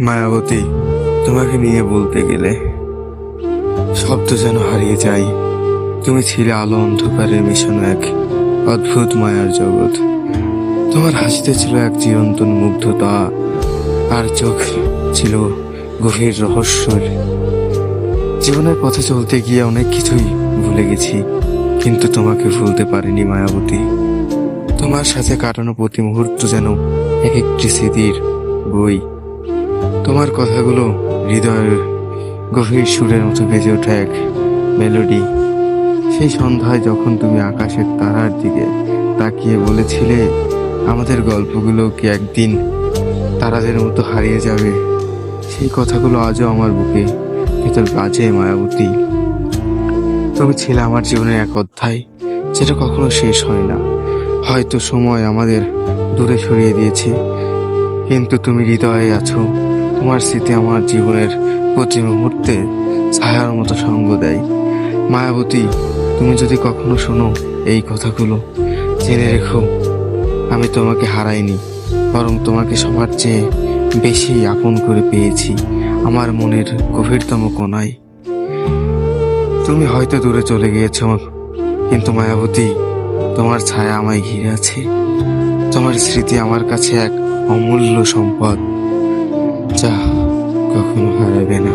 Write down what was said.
মায়াবতী, তোমাকে নিয়ে বলতে গেলে শব্দ যেন হারিয়ে যায়। তুমি ছিলে আলো অন্ধকারের মিশন এক অদ্ভুত মায়ার জগৎ। তোমার হাসিতে ছিল এক চিরন্তন মুগ্ধতা, আর চোখ ছিল গভীর রহস্যের। জীবনের পথে চলতে গিয়ে অনেক কিছুই ভুলে গেছি, কিন্তু তোমাকে ভুলতে পারিনি মায়াবতী। তোমার সাথে কাটানো প্রতি মুহূর্ত যেন এক একটি স্মৃতির বই। তোমার কথাগুলো হৃদয়ের গভীর সুরের মতো বেজে ওঠা এক মেলোডি সেই সন্ধ্যায় যখন তুমি আকাশের তারার দিকে তাকিয়ে বলেছিলে, আমাদের গল্পগুলো কি একদিন তারাদের মতো হারিয়ে যাবে? সেই কথাগুলো আজও আমার বুকে ভেতর বাজে মায়াবতী। তুমি ছিলে আমার জীবনের এক অধ্যায়, যেটা কখনো শেষ হয় না। হয়তো সময় আমাদের দূরে সরিয়ে দিয়েছে, কিন্তু তুমি হৃদয়ে আছো। তোমার স্মৃতি আমার জীবনের প্রতি মুহূর্তে ছায়ার মতো সঙ্গ দেয়। মায়াবতী, তুমি যদি কখনো শোনো এই কথাগুলো, জেনে রেখো, আমি তোমাকে হারাইনি, বরং তোমাকে সবার চেয়ে বেশি আপন করে পেয়েছি আমার মনের গভীরতম কোনায় তুমি হয়তো দূরে চলে গিয়েছ, কিন্তু মায়াবতী, তোমার ছায়া আমায় ঘিরে আছে। তোমার স্মৃতি আমার কাছে এক অমূল্য সম্পদ। যা কখনো হারাবে না।